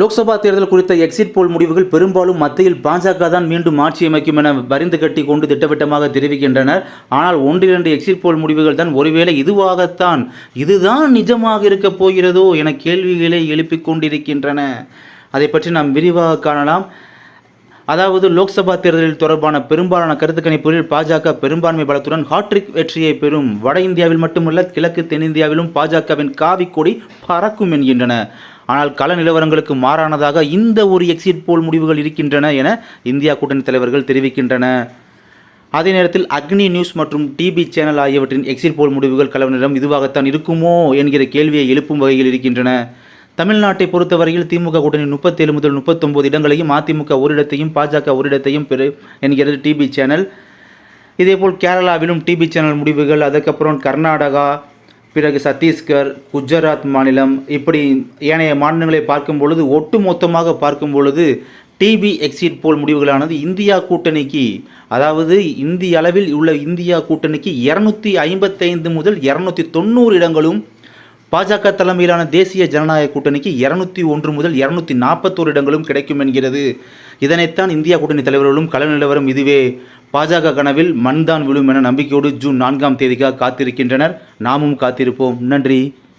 லோக்சபா தேர்தல் குறித்த exit poll முடிவுகள் பெரும்பாலும் மத்தியில் பாஜக தான் மீண்டும் ஆட்சி அமைக்கும் என வரிந்து கட்டி கொண்டு திட்டவட்டமாக தெரிவிக்கின்றனர். ஆனால் ஒன்றிரண்டு எக்ஸிட் போல் முடிவுகள் தான் ஒருவேளை இதுவாகத்தான் இதுதான் நிஜமாக இருக்கப் போகிறதோ என கேள்விகளை எழுப்பிக் கொண்டிருக்கின்றன. அதை பற்றி நாம் விரிவாக காணலாம். அதாவது லோக்சபா தேர்தலில் தொடர்பான பெரும்பாலான கருத்து கணிப்புகளில் பாஜக பெரும்பான்மை பலத்துடன் ஹாட்ரிக் வெற்றியை பெறும். வட இந்தியாவில் மட்டுமல்ல கிழக்கு தென்னிந்தியாவிலும் பாஜகவின் காவி கொடி பறக்கும் என்கின்றன. ஆனால் கள நிலவரங்களுக்கு மாறானதாக இந்த ஒரு எக்ஸிட் போல் முடிவுகள் இருக்கின்றன என இந்தியா கூட்டணி தலைவர்கள் தெரிவிக்கின்றன. அதே நேரத்தில் அக்னி நியூஸ் மற்றும் டிபி சேனல் ஆகியவற்றின் எக்ஸிட் போல் முடிவுகள் கலவனிடம் இதுவாகத்தான் இருக்குமோ என்கிற கேள்வியை எழுப்பும் வகையில் இருக்கின்றன. தமிழ்நாட்டை பொறுத்தவரையில் திமுக கூட்டணி முப்பத்தேழு முதல் முப்பத்தொம்பது இடங்களையும் அதிமுக ஒரு இடத்தையும் பாஜக ஒரு இடத்தையும் பெறு என்கிறது டிபி சேனல் இதேபோல் கேரளாவிலும் டிபி சேனல் முடிவுகள் அதுக்கப்புறம் கர்நாடகா பிறகு சத்தீஸ்கர் குஜராத் மாநிலம் இப்படி ஏனைய மாநிலங்களை பார்க்கும் பொழுது ஒட்டு மொத்தமாக பார்க்கும் பொழுது டிபி எக்ஸிட் போல் முடிவுகளானது இந்தியா கூட்டணிக்கு அதாவது இந்திய அளவில் உள்ள இந்தியா கூட்டணிக்கு இரநூத்தி ஐம்பத்தைந்து முதல் இரநூத்தி தொண்ணூறு இடங்களும் பாஜக தலைமையிலான தேசிய ஜனநாயக கூட்டணிக்கு இருநூத்தி ஒன்று முதல் இருநூத்தி நாற்பத்தோரு இடங்களும் கிடைக்கும் என்கிறது. இதனைத்தான் இந்தியா கூட்டணி தலைவர்களும் கள நிலவரம் இதுவே. பாஜக கனவில் மண்தான் விழும் என நம்பிக்கையோடு ஜூன் நான்காம் தேதிக்காக காத்திருக்கின்றனர். நாமும் காத்திருப்போம். நன்றி.